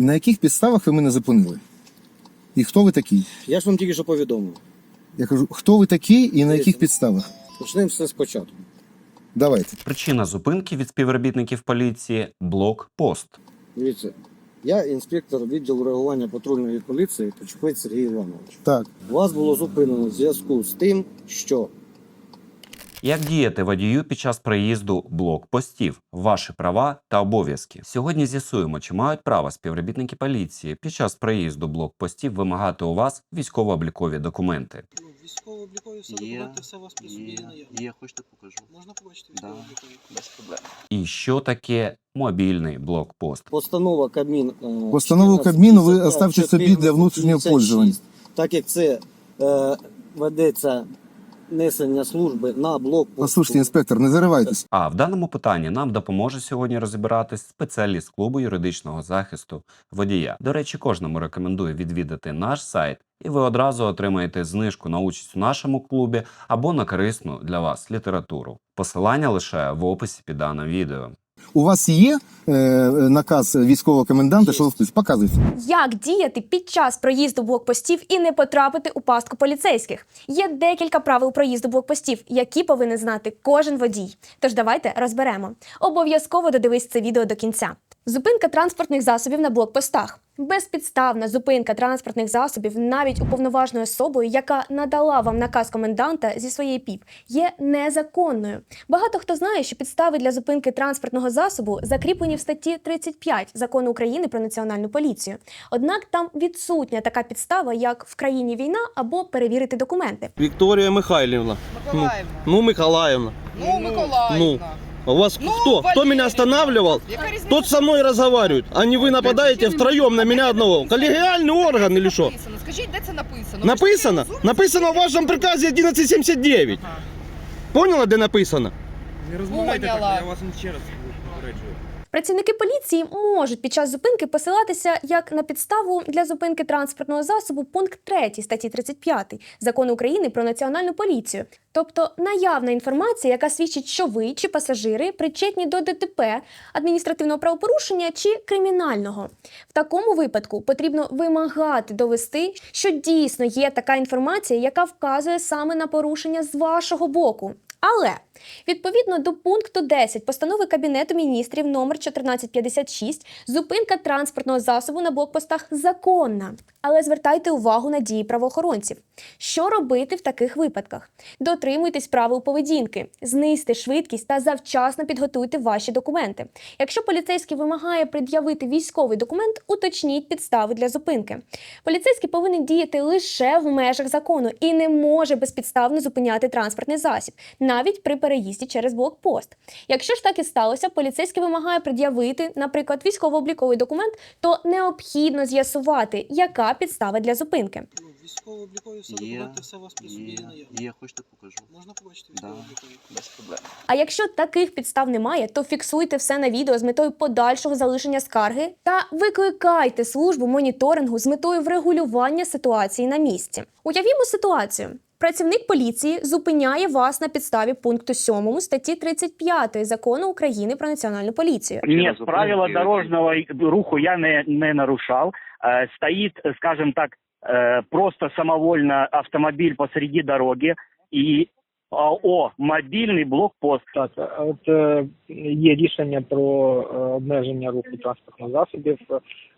На яких підставах ви мене зупинили? І хто ви такий? Я ж вам тільки що повідомив. Я кажу, хто ви такий і на яких підставах? Почнемо все спочатку. Давайте. Причина зупинки від співробітників поліції блокпост. Дивіться, я інспектор відділу реагування патрульної поліції Почуховець Сергій Іванович. Так. Вас було зупинено в зв'язку з тим, що Як діяти водію під час проїзду блокпостів, ваші права та обов'язки? Сьогодні з'ясуємо, чи мають право співробітники поліції під час проїзду блокпостів вимагати у вас військово-облікові документи. Ну, військово-облікові все Є, документи, все у вас при собі є Є, хочете покажу. Можна побачити Да. військово-облікові? Без проблем. І що таке мобільний блокпост? постанова Кабмін... е, Постанову 14 Кабміну ви 55, оставте собі для внутрішнього 56, пользування. Так як це е, ведеться несення служби на блокпосту. Послушайте, інспектор, не заривайтесь. А в даному питанні нам допоможе сьогодні розібратись спеціаліст клубу юридичного захисту водія. До речі, кожному рекомендую відвідати наш сайт, і ви одразу отримаєте знижку на участь у нашому клубі або на корисну для вас літературу. Посилання лише в описі під даним відео. У вас є е, наказ військового коменданта, що ви? Показуйте. Як діяти під час проїзду блокпостів і не потрапити у пастку поліцейських? Є декілька правил проїзду блокпостів, які повинен знати кожен водій. Тож давайте розберемо. Обов'язково додивись це відео до кінця. Зупинка транспортних засобів на блокпостах. Безпідставна зупинка транспортних засобів навіть уповноваженою особою, яка надала вам наказ коменданта зі своєї ПІП, є незаконною. Багато хто знає, що підстави для зупинки транспортного засобу закріплені в статті 35 закону України про національну поліцію. Однак там відсутня така підстава, як в країні війна або перевірити документи. Виктория Михайловна. Миколаївна. Ну, Михайловна. Ну, Миколаївна. У вас Ну, кто? Кто меня останавливал? Тот со мной разговаривает. А не вы нападаете втроем на меня одного. Коллегиальный орган или что? Скажите, где это написано? Написано? Написано в вашем приказе 1179. Ага. Поняла, де написано? Поняла. Працівники поліції можуть під час зупинки посилатися як на підставу для зупинки транспортного засобу пункт 3 статті 35 закону України про національну поліцію, тобто наявна інформація, яка свідчить, що ви чи пасажири причетні до ДТП, адміністративного правопорушення чи кримінального. В такому випадку потрібно вимагати довести, що дійсно є така інформація, яка вказує саме на порушення з вашого боку. Але відповідно до пункту 10 постанови Кабінету міністрів номер 1456 зупинка транспортного засобу на блокпостах законна. Але звертайте увагу на дії правоохоронців. Що робити в таких випадках? Дотримуйтесь правил поведінки, знизьте швидкість та завчасно підготуйте ваші документи. Якщо поліцейський вимагає пред'явити військовий документ, уточніть підстави для зупинки. Поліцейський повинен діяти лише в межах закону і не може безпідставно зупиняти транспортний засіб, навіть при переїзді через блокпост. Якщо ж так і сталося, поліцейський вимагає пред'явити, наприклад, військово-обліковий документ, то необхідно з'ясувати, яка підстава для зупинки. Ну, все Є, документи, все у вас при собі є хочете покажу. Можна побачити Да. Без проблем. А якщо таких підстав немає, то фіксуйте все на відео з метою подальшого залишення скарги та викликайте службу моніторингу з метою врегулювання ситуації на місці. Уявімо ситуацію. Працівник поліції зупиняє вас на підставі пункту 7 статті 35 закону України про національну поліцію. Нет, правила дорожного руху я не, не нарушал. Э, Стоит, скажем так, э, просто самовольно автомобиль посреди дороги а, о, мобільний блокпост. Так, от е, є рішення про е, обмеження руху транспортних засобів.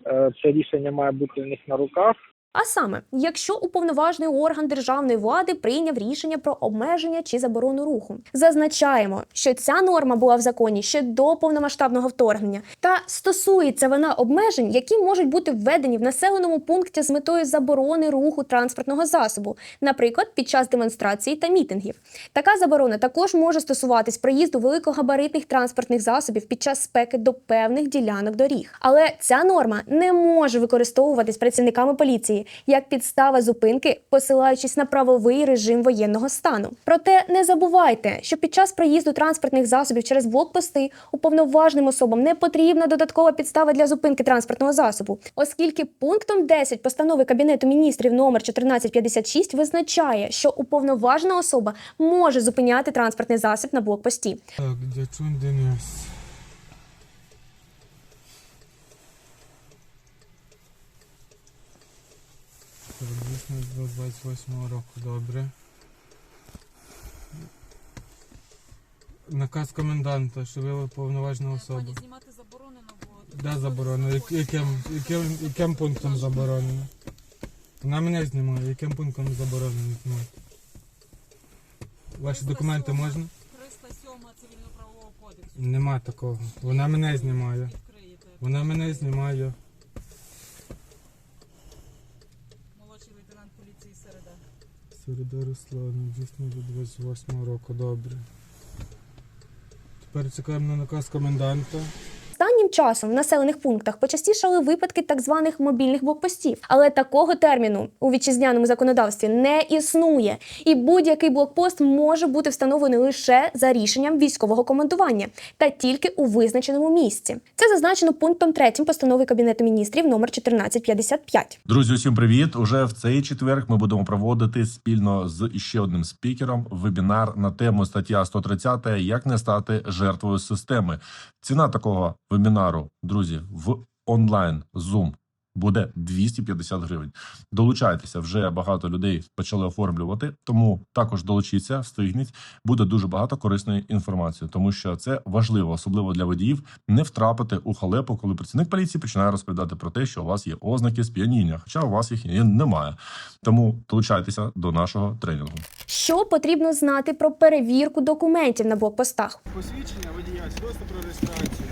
Е, Це рішення має бути в них на руках. А саме, якщо уповноважений орган державної влади прийняв рішення про обмеження чи заборону руху, зазначаємо, що ця норма була в законі ще до повномасштабного вторгнення, та стосується вона обмежень, які можуть бути введені в населеному пункті з метою заборони руху транспортного засобу, наприклад, під час демонстрацій та мітингів. Така заборона також може стосуватись проїзду великогабаритних транспортних засобів під час спеки до певних ділянок доріг. Але ця норма не може використовуватись працівниками поліції як підстава зупинки, посилаючись на правовий режим воєнного стану. Проте не забувайте, що під час проїзду транспортних засобів через блокпости уповноваженим особам не потрібна додаткова підстава для зупинки транспортного засобу, оскільки пунктом 10 постанови Кабінету міністрів номер 1456 визначає, що уповноважена особа може зупиняти транспортний засіб на блокпості. Так, дядьун Денис. Дійсно до 28 року, добре. Наказ коменданта, що ви повноважна особа. знімати заборонено, бо Де заборонено? Яким, яким, яким пунктом заборонено? Вона мене знімає, яким пунктом заборонено знімати? Ваші документи можна? 307 цивільно-правового кодексу Нема такого. Вона мене знімає. відкриєте. Вона мене знімає. Молодший лейтенант поліції Середа. Середа Руслана, дійсно до 28 року, добре. Тепер чекаємо на наказ коменданта. Часом в населених пунктах почастішали випадки так званих мобільних блокпостів, але такого терміну у вітчизняному законодавстві не існує, і будь-який блокпост може бути встановлений лише за рішенням військового командування та тільки у визначеному місці. Це зазначено пунктом 3 постанови Кабінету міністрів номер 1455. Друзі, усім привіт! Уже в цей четверг ми будемо проводити спільно з іще одним спікером вебінар на тему стаття 130 Як не стати жертвою системи. Ціна такого вебінару, друзі, в онлайн Zoom буде 250 гривень. Долучайтеся, вже багато людей почали оформлювати, тому також долучіться, встигніть. Буде дуже багато корисної інформації, тому що це важливо, особливо для водіїв, не втрапити у халепу, коли працівник поліції починає розповідати про те, що у вас є ознаки сп'яніння, хоча у вас їх немає. Тому долучайтеся до нашого тренінгу. Що потрібно знати про перевірку документів на блокпостах? Посвідчення водія, свідоцтво про реєстрацію.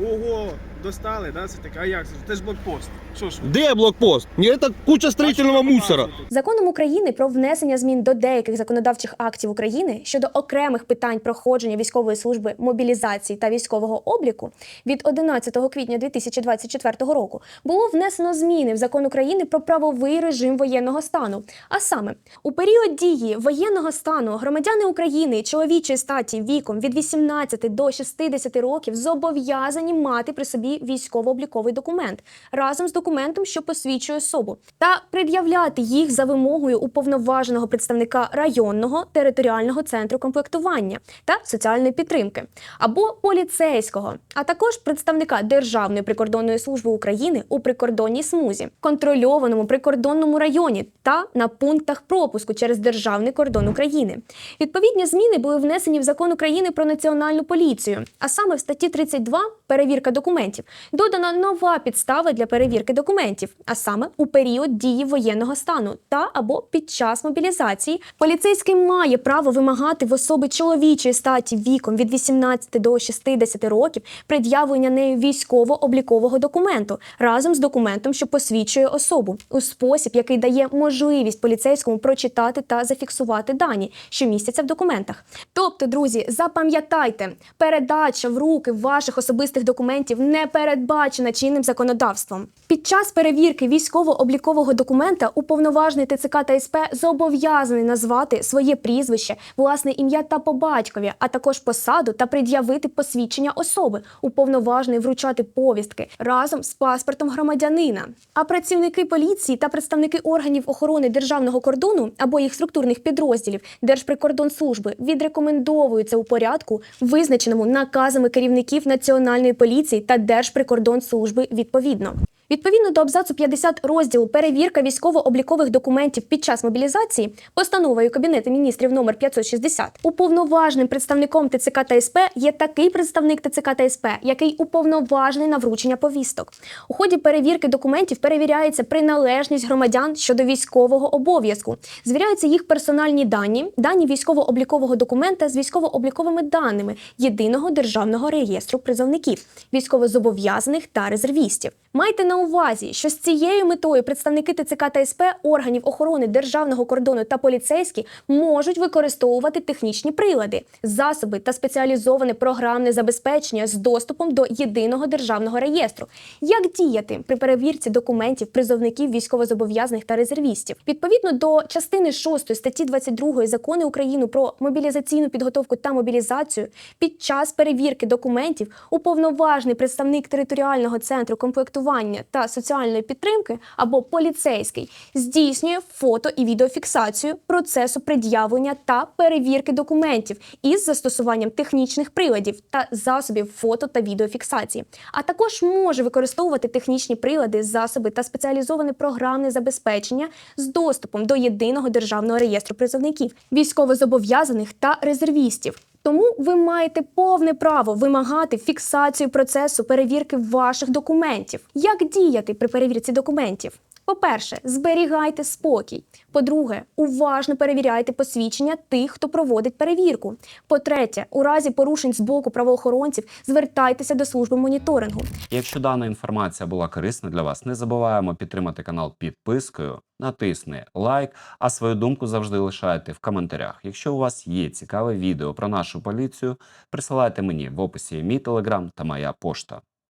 Ого, достали, да? Це таке, а як це? Це ж блокпост. Що ж? Де блокпост? Ні, це куча строїтельного мусора. Законом України про внесення змін до деяких законодавчих актів України щодо окремих питань проходження військової служби мобілізації та військового обліку від 11 квітня 2024 року було внесено зміни в закон України про правовий режим воєнного стану. А саме у період дії воєнного стану громадяни України чоловічої статі віком від 18 до 60 років зобов'язані мати при собі військово-обліковий документ разом з документом, що посвідчує особу, та пред'являти їх за вимогою уповноваженого представника районного територіального центру комплектування та соціальної підтримки або поліцейського, а також представника Державної прикордонної служби України у прикордонній смузі, контрольованому прикордонному районі та на пунктах пропуску через державний кордон України. Відповідні зміни були внесені в закон України про національну поліцію, а саме в статті 32 перевірка документів додана нова підстава для перевірки документів, а саме у період дії воєнного стану та або під час мобілізації поліцейський має право вимагати в особи чоловічої статі віком від 18 до 60 років пред'явлення нею військово-облікового документу разом з документом, що посвідчує особу у спосіб, який дає можливість поліцейському прочитати та зафіксувати дані, що містяться в документах. Тобто, друзі, запам'ятайте, передача в руки ваших особистих документів не передбачена чинним законодавством. Під час перевірки військово-облікового документа уповноважений ТЦК та СП зобов'язаний назвати своє прізвище, власне ім'я та по батькові, а також посаду та пред'явити посвідчення особи, уповноважений вручати повістки разом з паспортом громадянина. А працівники поліції та представники органів охорони державного кордону або їх структурних підрозділів Держприкордонслужби відрекомендовуються у порядку, визначеному наказами керівників Національної поліції та Держприкордонслужби відповідно. Відповідно до абзацу 50 розділу перевірка військово-облікових документів під час мобілізації постановою Кабінету міністрів номер 560 уповноваженим представником ТЦК та СП є такий представник ТЦК та СП, який уповноважений на вручення повісток. У ході перевірки документів перевіряється приналежність громадян щодо військового обов'язку, звіряються їх персональні дані, дані військово-облікового документа з військово-обліковими даними єдиного державного реєстру призовників, військовозобов'язаних та резервістів. Майте на увазі, що з цією метою представники ТЦК та СП, органів охорони державного кордону та поліцейські можуть використовувати технічні прилади, засоби та спеціалізоване програмне забезпечення з доступом до єдиного державного реєстру. Як діяти при перевірці документів призовників військовозобов'язаних та резервістів? Відповідно до частини 6 статті 22 закону України про мобілізаційну підготовку та мобілізацію, під час перевірки документів уповноважений представник територіального центру комплектування та соціальної підтримки або поліцейський здійснює фото і відеофіксацію процесу пред'явлення та перевірки документів із застосуванням технічних приладів та засобів фото та відеофіксації, а також може використовувати технічні прилади, засоби та спеціалізоване програмне забезпечення з доступом до єдиного державного реєстру призовників, військовозобов'язаних та резервістів. Тому ви маєте повне право вимагати фіксацію процесу перевірки ваших документів. Як діяти при перевірці документів? По-перше, зберігайте спокій. По-друге, уважно перевіряйте посвідчення тих, хто проводить перевірку. По-третє, у разі порушень з боку правоохоронців звертайтеся до служби моніторингу. Якщо дана інформація була корисна для вас, не забуваємо підтримати канал підпискою, натисни лайк, а свою думку завжди лишайте в коментарях. Якщо у вас є цікаве відео про нашу поліцію, присилайте мені в описі мій телеграм та моя пошта.